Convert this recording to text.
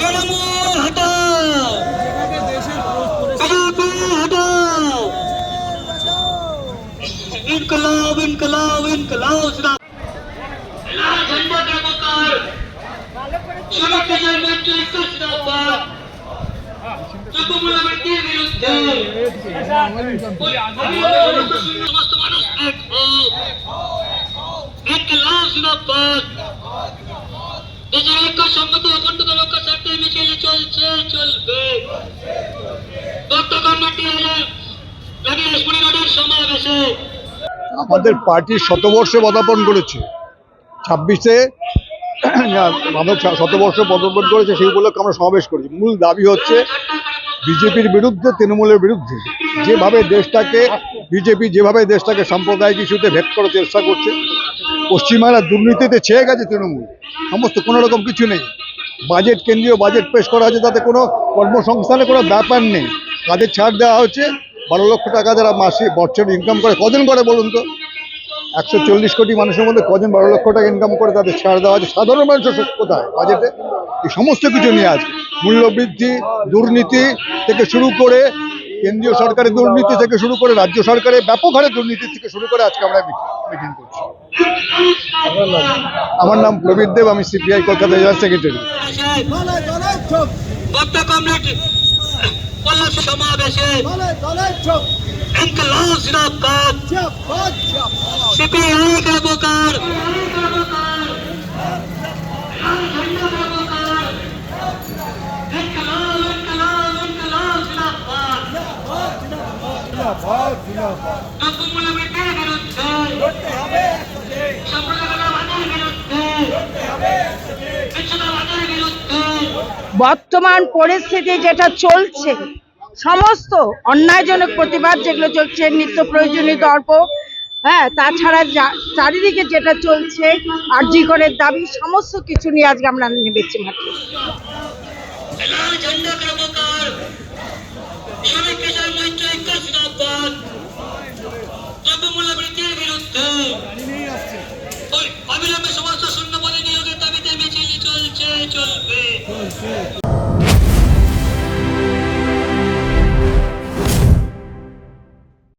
कलमा हटाओ। कलमा हटाओ। इनकलाब इनकलाब इनकलाब लाल झंडा का मकार। सड़क के मंच सच दावा सबमुला व्यक्ति विरुद्ध कोई आधार समस्त मानव एक हो। एक लाल जिंदाबाद। त्याच्या एका शब्द अखंड तालुका আমাদের পার্টির শতবর্ষ পদার্পণ করেছে। ছাব্বিশে আমাদের শতবর্ষ পদার্পণ করেছে, সেই উপলক্ষে আমরা সমাবেশ করেছি। মূল দাবি হচ্ছে বিজেপির বিরুদ্ধে, তৃণমূলের বিরুদ্ধে। যেভাবে দেশটাকে, বিজেপি যেভাবে দেশটাকে সাম্প্রদায়িক ইস্যুতে ভেদ করার চেষ্টা করছে পশ্চিমবাংলার দুর্নীতিতে ছেয়ে গেছে তৃণমূল। সমস্ত কোনো রকম কিছু নেই। বাজেট কেন্দ্রীয় বাজেট পেশ করা হয়েছে তাতে কোনো কর্মসংস্থানে কোনো ব্যাপার নেই। কাদের ছাড় দেওয়া হচ্ছে। বারো লক্ষ টাকা যারা মাসে বছর ইনকাম করে কজন করে বলুন তো? একশো চল্লিশ কোটি মানুষের মধ্যে কজন বারো লক্ষ টাকা ইনকাম করে তাদের ছাড় দেওয়া আছে? সাধারণ মানুষের কোথায়? বাজেটে এই সমস্ত কিছু নিয়ে আছে মূল্যবৃদ্ধি, দুর্নীতি থেকে শুরু করে কেন্দ্রীয় সরকারের দুর্নীতি থেকে শুরু করে রাজ্য সরকারের ব্যাপক হারে দুর্নীতি থেকে শুরু করে আজকে আমরা মিটিং করছি। আমার নাম প্রবীর দেব, আমি সিপিআই কলকাতা জেলা সেক্রেটারি গত কমরেড সমাবেশে ইনকলাব জিন্দাবাদ সিপিআই কাবকার বর্তমান পরিস্থিতি যেটা চলছে সমস্ত অন্যায়জনক প্রতিবাদ যেগুলো চলছে, নিত্য প্রয়োজনীয় দর্প হ্যাঁ তাছাড়া চারিদিকে যেটা চলছে আর্যিকরের দাবি, সমস্ত কিছু নিয়ে আজকে আমরা নেমেছি মাঠে। অবিলম্বে সমস্ত শূন্য পদে নিয়োগের দাবিতে মিছিল চলছে, চলবে।